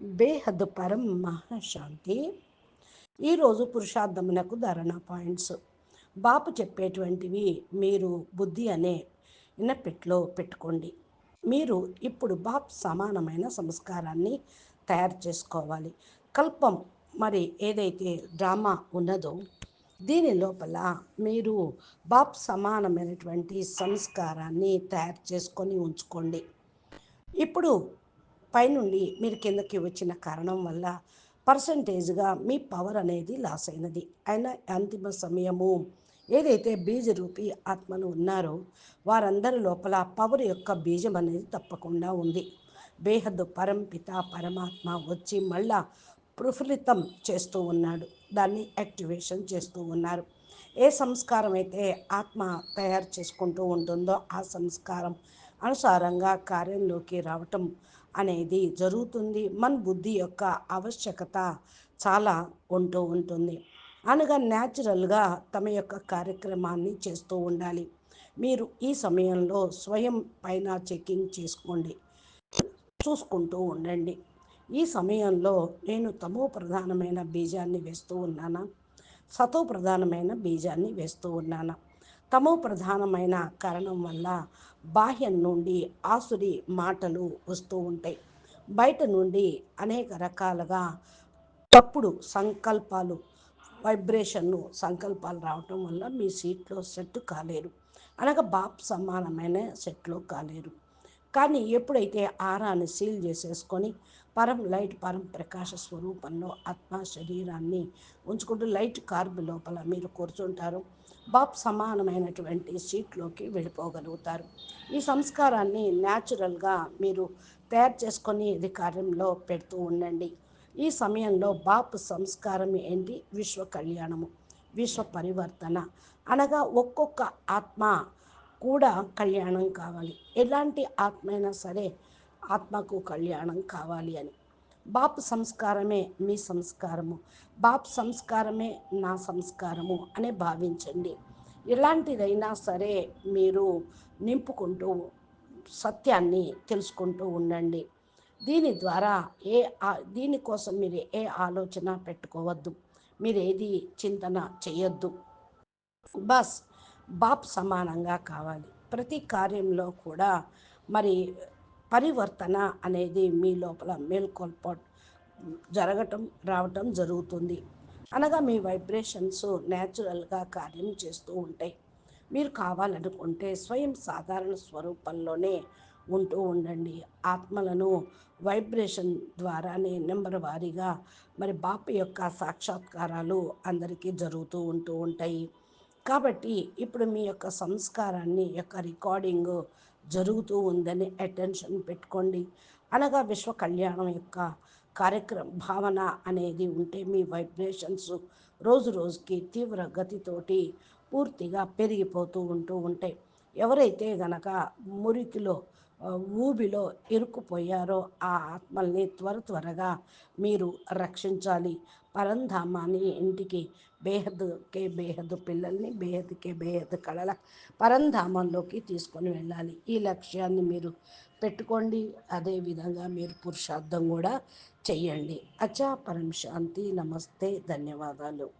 బేహద్ పరం మహాశాంతి. ఈరోజు పురుషార్థమునకు ధారణ పాయింట్స్. బాపు చెప్పేటువంటివి మీరు బుద్ధి అనే ఇనపెట్లో పెట్టుకోండి. మీరు ఇప్పుడు బాప్ సమానమైన సంస్కారాన్ని తయారు చేసుకోవాలి. కల్పం మరి ఏదైతే డ్రామా ఉన్నదో దీని లోపల మీరు బాప్ సమానమైనటువంటి సంస్కారాన్ని తయారు చేసుకొని ఉంచుకోండి. ఇప్పుడు పైనుండి మీరు కిందకి వచ్చిన కారణం వల్ల పర్సంటేజ్గా మీ పవర్ అనేది లాస్ అయినది. అయిన అంతిమ సమయము ఏదైతే బీజ రూపి ఆత్మలు ఉన్నారో వారందరి లోపల పవర్ యొక్క బీజం అనేది తప్పకుండా ఉంది. బేహద్దు పరంపిత పరమాత్మ వచ్చి మళ్ళా ప్రఫుల్లితం చేస్తూ ఉన్నాడు. దాన్ని యాక్టివేషన్ చేస్తూ ఉన్నారు. ఏ సంస్కారం అయితే ఆత్మ తయారు చేసుకుంటూ ఉంటుందో ఆ సంస్కారం అనుసారంగా కార్యంలోకి రావటం అనేది జరుగుతుంది. మన బుద్ధి యొక్క ఆవశ్యకత చాలా ఉంటూ ఉంటుంది. అనగా న్యాచురల్గా తమ యొక్క కార్యక్రమాన్ని చేస్తూ ఉండాలి. మీరు ఈ సమయంలో స్వయం పైన చెకింగ్ చేసుకోండి. చూసుకుంటూ ఉండండి. ఈ సమయంలో నేను తమో ప్రధానమైన బీజాన్ని వేస్తూ ఉన్నానా? సతో ప్రధానమైన బీజాన్ని వేస్తూ ఉన్నానా? తమో ప్రధానమైన కారణం వల్ల బాహ్యం నుండి ఆసురి మాటలు వస్తూ ఉంటాయి. బయట నుండి అనేక రకాలుగా తప్పుడు సంకల్పాలు వైబ్రేషన్ను సంకల్పాలు రావటం వల్ల మీ సీట్లో సెట్ కాలేరు. అనగా బాప్ సమానమైన సెట్లో కాలేరు. కానీ ఎప్పుడైతే ఆరాన్ని సీల్ చేసేసుకొని పరం లైట్ పరం ప్రకాశ స్వరూపంలో ఆత్మ శరీరాన్ని ఉంచుకుంటూ లైట్ కార్బ్ లోపల మీరు కూర్చుంటారు. బాబ్ సమానమైనటువంటి సీట్లోకి వెళ్ళిపోగలుగుతారు. ఈ సంస్కారాన్ని న్యాచురల్గా మీరు తయారు చేసుకొని ఇది కార్యంలో పెడుతూ ఉండండి. ఈ సమయంలో బాప్ సంస్కారం ఏంటి? విశ్వ కళ్యాణము విశ్వ పరివర్తన అనగా ఒక్కొక్క ఆత్మ కూడా కళ్యాణం కావాలి. ఎలాంటి ఆత్మైనా సరే ఆత్మకు కళ్యాణం కావాలి అని. బాప్ సంస్కారమే మీ సంస్కారము. బాప్ సంస్కారమే నా సంస్కారము అని భావించండి. ఎలాంటిదైనా సరే మీరు నింపుకుంటూ సత్యాన్ని తెలుసుకుంటూ ఉండండి. దీని ద్వారా ఏ దీనికోసం మీరు ఏ ఆలోచన పెట్టుకోవద్దు. మీరు ఏది చింతన చేయొద్దు. బస్ బాప్ సమానంగా కావాలి. ప్రతి కార్యంలో కూడా మరి పరివర్తన అనేది మీ లోపల మేల్కొల్ప జరగటం రావటం జరుగుతుంది. అనగా మీ వైబ్రేషన్స్ న్యాచురల్గా కార్యం చేస్తూ ఉంటాయి. మీరు కావాలనుకుంటే స్వయం సాధారణ స్వరూపంలోనే ఉంటూ ఉండండి. ఆత్మలను వైబ్రేషన్ ద్వారానే నెంబర్ వారీగా మరి బాపు యొక్క సాక్షాత్కారాలు అందరికీ జరుగుతూ ఉంటూ ఉంటాయి. కాబట్టి ఇప్పుడు మీ యొక్క సంస్కారాన్ని యొక్క రికార్డింగ్ జరుగుతూ ఉందని అటెన్షన్ పెట్టుకోండి. అనగా విశ్వ కళ్యాణం యొక్క కార్యక్రమ భావన అనేది ఉంటే మీ వైబ్రేషన్స్ రోజు రోజుకి తీవ్ర గతితోటి పూర్తిగా పెరిగిపోతూ ఉంటూ ఉంటాయి. ఎవరైతే గనక మురికిలో ఊబిలో ఇరుక్కుపోయారో ఆ ఆత్మల్ని త్వర త్వరగా మీరు రక్షించాలి. పరంధామాన్ని ఇంటికి బేహద్కే బేహద్ పిల్లల్ని బేహద్కే బేహద్ కళల పరంధామంలోకి తీసుకొని వెళ్ళాలి. ఈ లక్ష్యాన్ని మీరు పెట్టుకోండి. అదేవిధంగా మీరు పురుషార్థం కూడా చెయ్యండి. అచా పరం శాంతి నమస్తే. ధన్యవాదాలు.